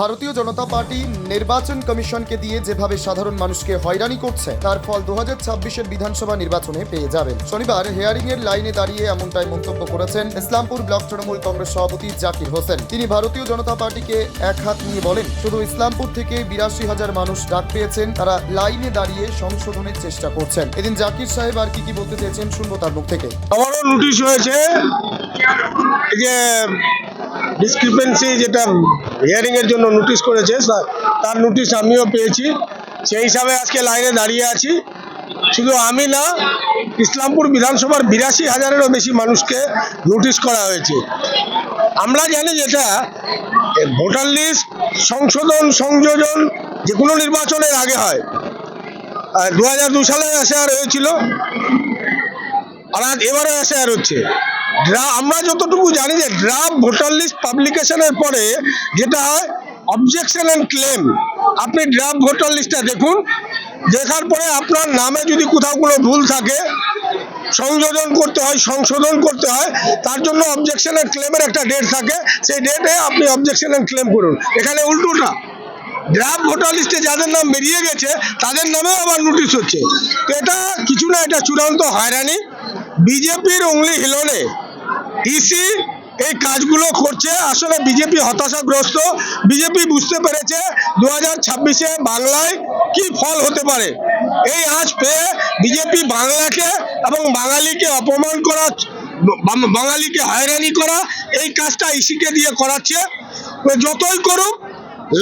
ভারতীয় জনতা পার্টি নির্বাচন কমিশনকে দিয়ে যেভাবে সাধারণ মানুষকে হয়রানি করছে, তার ফল দু হাজার বিধানসভা নির্বাচনে পেয়ে যাবেন। শনিবার হেয়ারিং এর লাইনে দাঁড়িয়ে এমনটাই মন্তব্য করেছেন ইসলামপুর ব্লক তৃণমূল কংগ্রেস সভাপতি জাকির হোসেন। তিনি ভারতীয় জনতা পার্টিকে এক হাত নিয়ে বলেন, শুধু ইসলামপুর থেকে বিরাশি হাজার মানুষ ডাক পেয়েছেন, তারা লাইনে দাঁড়িয়ে সংশোধনের চেষ্টা করছেন। এদিন জাকির সাহেব আর কি কি বলতে চেয়েছেন শুনব তার মুখ থেকে। আমারও নোটিশ হয়েছে ডিসক্রিপেন্সি যেটা হিয়ারিং এর জন্য নোটিশ করেছে তার নোটিশ আমিও পেয়েছি। সেই হিসাবে আজকে লাইনে দাঁড়িয়ে আছি। শুধু আমি না, ইসলামপুর বিধানসভার বিরাশি হাজারেরও বেশি মানুষকে নোটিশ করা হয়েছে। আমরা জানি যেটা ভোটার লিস্ট সংশোধন, সংযোজন, যে কোনো নির্বাচনের আগে হয়। দু হাজার দু সালে এসআর হয়েছিল। আর এবারে এসআর হচ্ছে। ড্রা- আমরা যতটুকু জানি যে ড্রাফট ভোটার লিস্ট পাবলিকেশনের পরে যেটা হয় অবজেকশন অ্যান্ড ক্লেম আপনি ড্রাফট ভোটার লিস্টটা দেখুন, দেখার পরে আপনার নামে যদি কোথাও কোনো ভুল থাকে, সংযোজন করতে হয়, সংশোধন করতে হয়, তার জন্য অবজেকশন অ্যান্ড ক্লেমের একটা ডেট থাকে। সেই ডেটে আপনি অবজেকশন অ্যান্ড ক্লেম করুন। এখানে উল্টোটা। ড্রাফট ভোটার লিস্টে যাদের নাম বেরিয়ে গেছে, তাদের নামেও আবার নোটিশ হচ্ছে। তো এটা কিছু না, এটা চূড়ান্ত হয়রানি। বিজেপির উংলি হিলনে। ইসি এই কাজগুলো করছে। আসলে বিজেপি হতাশাগ্রস্ত। বিজেপি বুঝতে পেরেছে দু হাজার ছাব্বিশে বাংলায় কি ফল হতে পারে। এই আজ পেয়ে বিজেপি বাংলাকে এবং বাঙালিকে অপমান করা, বাঙালিকে হয়রানি করা, এই কাজটা ইসিকে দিয়ে করাচ্ছে। যতই করুক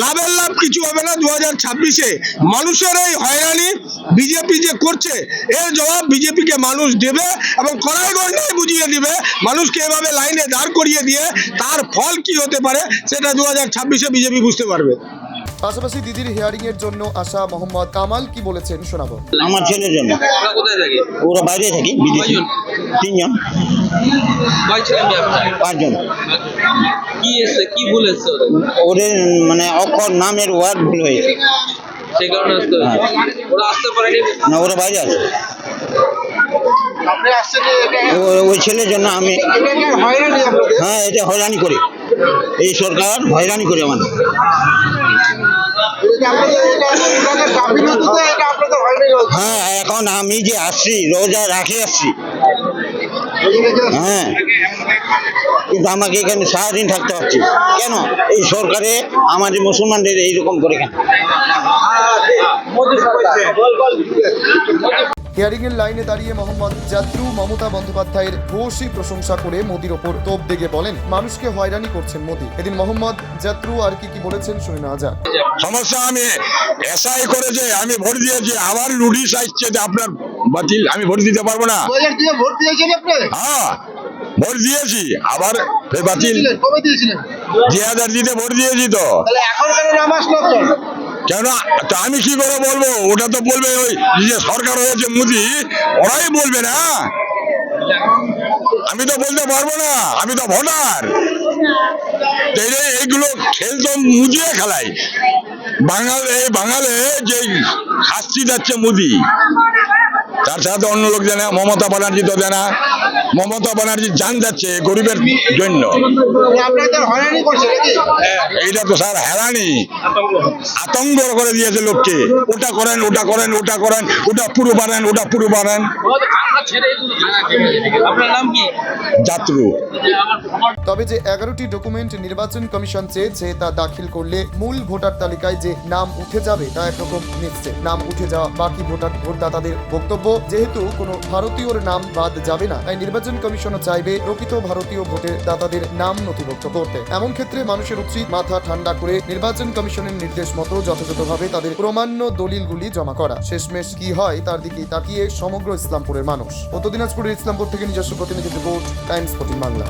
লাভের লাভ কিছু হবে না দু হাজার ছাব্বিশে। মানুষের এই হয়রানি বিজেপি যে করছে এর জবাব বিজেপিকে মানুষ দেবে এবং কড়াই গন্ডায় বুঝিয়ে দিবে মানুষকে এভাবে লাইনে দাঁড় করিয়ে দিয়ে তার ফল কি হতে পারে সেটা দু হাজার ছাব্বিশে বিজেপি বুঝতে পারবে। পাশাপাশি দিদির হিয়ারিং এর জন্য আসা মোহাম্মদ কামাল কি বলেছেন শোনাবো। আমার ছেলের জন্য। ওরা কোথায় থাকে? ওরা বাইরে থাকি বিদেশি। তিনজন। পাঁচজন। কি এসছে কি ভুল এসছে ওদের? ওদের মানে অক্ষর নামের ওয়ার্ড ভুল হয়েছে সেই কারণে আসতে হয়েছে। ওরা আসতে পারেনি? না ওরা বাইরে আছে ওই ছেলের জন্য আমি হ্যাঁ এটা হয়রানি করি। এই সরকার হয়রানি করে আমাদের। হ্যাঁ এখন আমি যে আসছি রোজা রাখে আসছি। হ্যাঁ। কিন্তু আমাকে এখানে সারাদিন থাকতে হচ্ছে। কেন? এই সরকারে আমাদের মুসলমানদের এইরকম করে কেন? হিয়ারিং এর লাইনে দাঁড়িয়ে মোহাম্মদ জাত্রু মমতা বন্দ্যোপাধ্যায়ের ভূয়সী প্রশংসা করে মোদির ওপর তোপ দেগে বলেন মানুষকে হয়রানি করছেন মোদি। এদিন মোহাম্মদ জাত্রু আর কি কি বলেছেন শুনে নেওয়া যাক। সমস্যা আমি এসআই করে যে আমি ভোট দিয়েছি আবার নোটিশ আসছে যে আপনার বাতিল আমি ভোট দিতে পারব না। ভোট দিয়েছেন আপনি হ্যাঁ ভোট দিয়েছি আবার ফের বাতিল। কবে দিয়েছিলেন? দুই হাজার দিতে ভোট দিয়েছি তো। তাহলে এখন কেন নাম আসলো কেন তা আমি কি করে বলব? ওটা তো বলবে ওই যে সরকার হয়েছে মোদি ওরাই বলবে না। আমি তো বলতে পারব না আমি তো ভোটার। এইগুলো খেল তো মুজিয়ে খেলাই বাঙাল এই বাঙালে যে শাস্তি যাচ্ছে মোদি। তার সাথে অন্য লোক জানে মমতা ব্যানার্জি তো জানা। মমতা ব্যানার্জি জান যাচ্ছে গরিবের জন্য। নাকি? এইটা তো স্যার হেরানি আতঙ্ক করে দিয়েছে লোককে। ওটা করেন ওটা করেন ওটা করেন ওটা পুরো বানান ওটা পুরো বানান। যাত্রু। তবে যে এগারোটি ডকুমেন্ট নির্বাচন কমিশন চেয়েছে তা দাখিল করলে মূল ভোটার তালিকায় যে নাম উঠে যাবে তা একরকম নিশ্চিত। নাম উঠে যাওয়া বাকি ভোটার ভোটদাতাদের বক্তব্য যেহেতু কোনো ভারতীয়র নাম বাদ যাবে না তাই নির্বাচন কমিশনও চাইবে প্রকৃত ভারতীয় ভোটের দাতাদের নাম নথিভুক্ত করতে। এমন ক্ষেত্রে মানুষের উচিত মাথা ঠান্ডা করে নির্বাচন কমিশনের নির্দেশ মতো যথাযথভাবে তাদের প্রমাণ্য দলিলগুলি জমা করা। শেষমেশ কি হয় তার দিকে তাকিয়ে সমগ্র ইসলামপুরের মানুষ। উত্তর দিনাজপুরের ইসলামপুর থেকে নিজস্ব প্রতিনিধি রিপোর্ট টাইমস ফোর্টিন বাংলা।